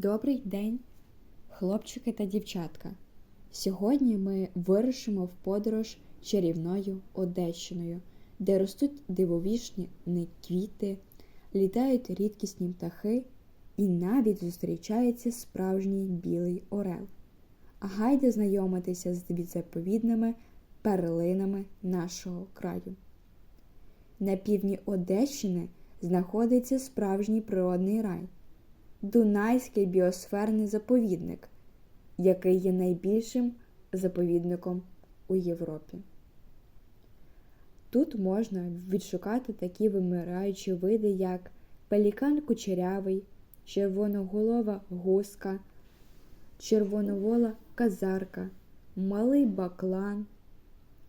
Добрий день, хлопчики та дівчатка. Сьогодні ми вирушимо в подорож чарівною Одещиною, де ростуть дивовішні квіти, літають рідкісні птахи і навіть зустрічається справжній білий орел. А гайде знайомитися з заповідними перлинами нашого краю. На півдні Одещини знаходиться справжній природний рай. Дунайський біосферний заповідник, який є найбільшим заповідником у Європі. Тут можна відшукати такі вимираючі види, як пелікан кучерявий, червоноголова гуска, червоновола казарка, малий баклан,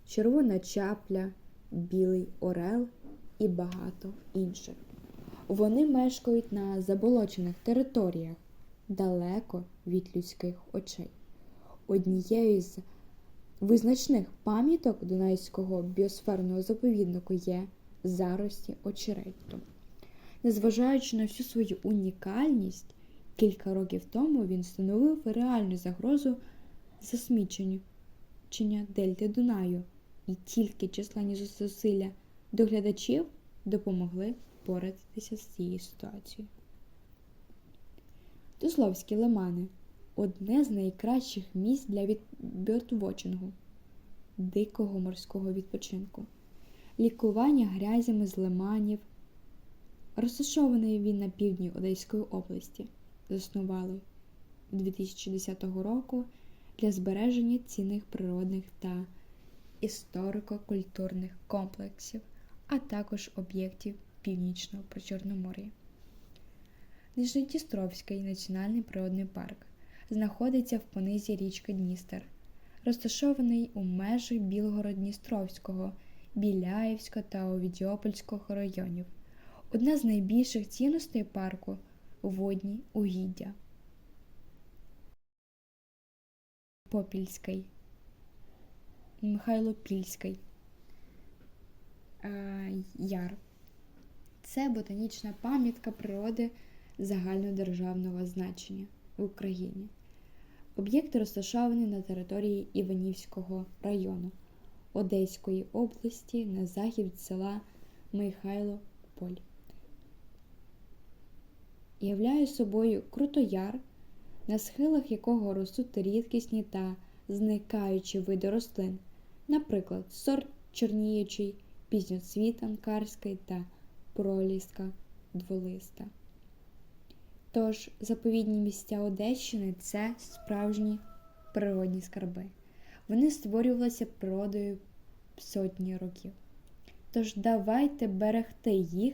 червона чапля, білий орел і багато інших. Вони мешкають на заболочених територіях далеко від людських очей. Однією з визначних пам'яток Дунайського біосферного заповіднику є зарості очерету. Незважаючи на всю свою унікальність, кілька років тому він становив реальну загрозу засміченню дельти Дунаю, і тільки численні зусилля доглядачів допомогли впоратися з цією ситуацією. Тусловські лимани одне з найкращих місць для відбіртвочингу, дикого морського відпочинку, лікування грязями з лиманів. Розташований він на півдні Одеської області, заснували 2010 року для збереження цінних природних та історико-культурних комплексів, а також об'єктів Північного Причорномор'я. Нижньодністровський національний природний парк знаходиться в понизі річки Дністер, розташований у межах Білгород-Дністровського, Біляївського та Овідіопольського районів. Одна з найбільших цінностей парку водні угіддя. Попільський, Михайлопільський е, Яр. Це ботанічна пам'ятка природи загальнодержавного значення в Україні. Об'єкт розташований на території Іванівського району Одеської області на захід від села Михайлополь. Являє собою крутояр, на схилах якого ростуть рідкісні та зникаючі види рослин, наприклад, сорт чорніючий, пізноцвіт анкарський та проліска дволиста. Тож заповідні місця Одещини це справжні природні скарби. Вони створювалися природою сотні років. Тож давайте берегти їх,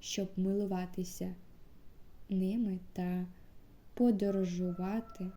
щоб милуватися ними та подорожувати